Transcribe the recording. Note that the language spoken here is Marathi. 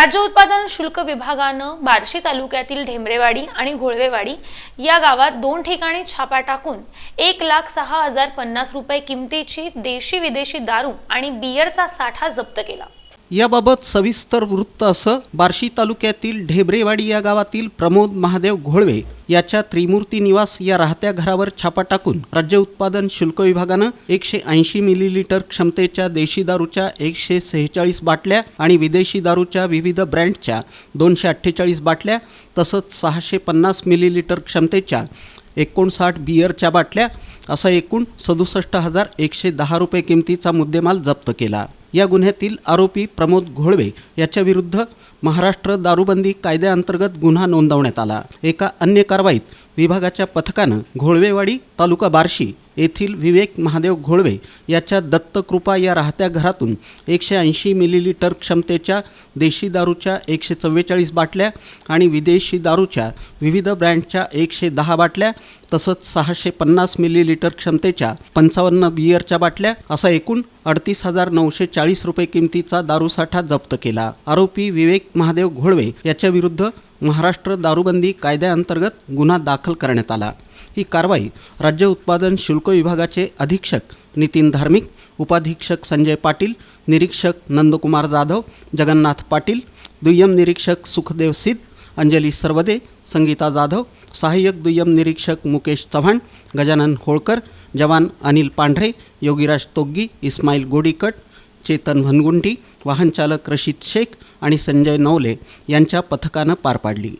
राज्य उत्पादन शुल्क विभागानं बार्शी तालुक्यातील ढेमरेवाडी आणि घोळवेवाडी या गावात दोन ठिकाणी छापा टाकून एक लाख सहा हजार पन्नास रुपये किमतीची देशी विदेशी दारू आणि बियरचा साठा जप्त केला. याबाबत सविस्तर वृत्त असं बार्शी तालुक्यातील ढेबरेवाडी या गावातील प्रमोद महादेव घोळवे याच्या त्रिमूर्ती निवास या राहत्या घरावर छापा टाकून राज्य उत्पादन शुल्क विभागानं एकशे ऐंशी मिलीलिटर क्षमतेच्या देशी दारूच्या एकशे सेहेचाळीस बाटल्या आणि विदेशी दारूच्या विविध ब्रँडच्या दोनशे अठ्ठेचाळीस बाटल्या तसंच सहाशे पन्नास मिलीलिटर क्षमतेच्या एकोणसाठ बियरच्या बाटल्या असा एकूण सदुसष्ट हजार एकशे दहा रुपये किमतीचा मुद्देमाल जप्त केला. या गुन्ह्यातील आरोपी प्रमोद घोळवे याच्याविरुद्ध महाराष्ट्र दारूबंदी कायद्याअंतर्गत गुन्हा नोंदवण्यात आला. एका अन्य कारवाईत विभागाच्या पथकानं घोळवेवाडी तालुका बार्शी येथील विवेक महादेव घोळवे याच्या दत्तकृपा या राहत्या घरातून एकशे ऐंशी मिलीलिटर क्षमतेच्या देशी दारूच्या एकशे चव्वेचाळीस बाटल्या आणि विदेशी दारूच्या विविध ब्रँडच्या एकशे दहा बाटल्या तसंच सहाशे पन्नास मिलीलिटर क्षमतेच्या पंचावन्न बियरच्या बाटल्या असा एकूण अडतीस हजार नऊशे चाळीस रुपये किमतीचा दारूसाठा जप्त केला. आरोपी विवेक महादेव घोळवे याच्याविरुद्ध महाराष्ट्र दारूबंदी कायद्याअंतर्गत गुन्हा दाखल करण्यात आला. ही कारवाई राज्य उत्पादन शुल्क विभागाचे अधीक्षक नितीन धार्मिक उपाधीक्षक संजय पाटील निरीक्षक नंदकुमार जाधव जगन्नाथ पाटील दुय्यम निरीक्षक सुखदेव सिद्ध अंजली सरवदे संगीता जाधव सहाय्यक दुय्यम निरीक्षक मुकेश चव्हाण गजानन होळकर जवान अनिल पांढरे योगीराज तोग्गी इस्माईल गोडीकट चेतन भनगुंटी वाहनचालक रशीद शेख आणि संजय नवले यांच्या पथकानं पार पाडली.